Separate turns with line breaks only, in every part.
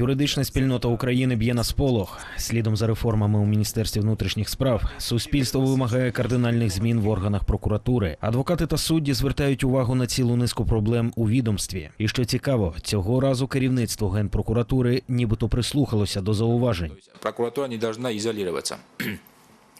Юридична спільнота України б'є на сполох. Слідом за реформами у міністерстві внутрішніх справ суспільство вимагає кардинальних змін в органах прокуратури. Адвокати та судді звертають увагу на цілу низку проблем у відомстві. І що цікаво, цього разу керівництво генпрокуратури нібито прислухалося до зауважень.
Прокуратура не повинна изолироваться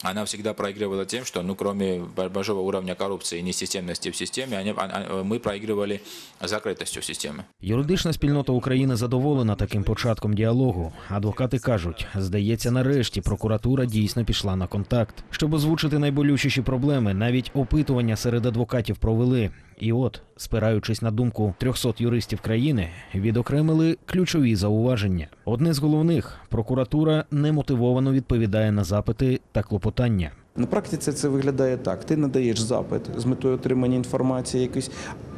Она всегда проигрывала тем, что, ну, кроме бо- большого уровня коррупции и несистемности в системе, они- а- а- мы проигрывали закрытостью системы.
Юридична спільнота України задоволена таким початком діалогу. Адвокати кажуть, здається, нарешті прокуратура дійсно пішла на контакт. Щоб озвучити найболючіші проблеми, навіть опитування серед адвокатів провели. І от, спираючись на думку 300 юристів країни, відокремили ключові зауваження. Одне з головних прокуратура немотивовано відповідає на запити та клопотання.
На практиці це виглядає так: ти надаєш запит з метою отримання інформації якоїсь.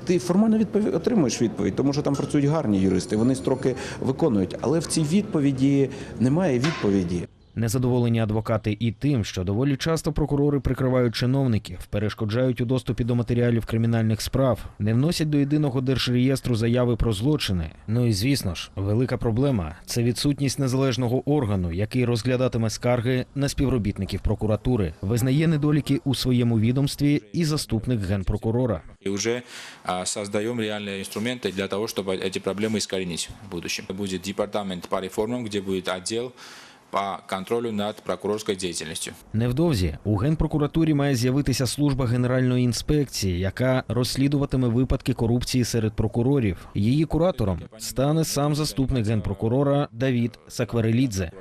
Ти формально відпові... отримуєш відповідь, тому що там працюють гарні юристи, вони строки виконують, але в цій відповіді немає відповіді.
Незадоволені адвокати і тим, що доволі часто прокурори прикривають чиновників, перешкоджають у доступі до матеріалів кримінальних справ, не вносять до єдиного держреєстру заяви про злочини. Ну і звісно ж, велика проблема це відсутність незалежного органу, який розглядатиме скарги на співробітників прокуратури, визнає недоліки у своєму відомстві і заступник генпрокурора.
И уже а, создаем реальные инструменты для того, чтобы эти проблемы искоренить в будущем. Будет департамент по реформам, где будет отдел по контролю над прокурорской деятельностью.
Невдовзі у генпрокуратурі має з'явитися служба генеральної інспекції, яка розслідуватиме випадки корупції серед прокурорів. Її куратором стане сам заступник генпрокурора Давід Сакварелідзе.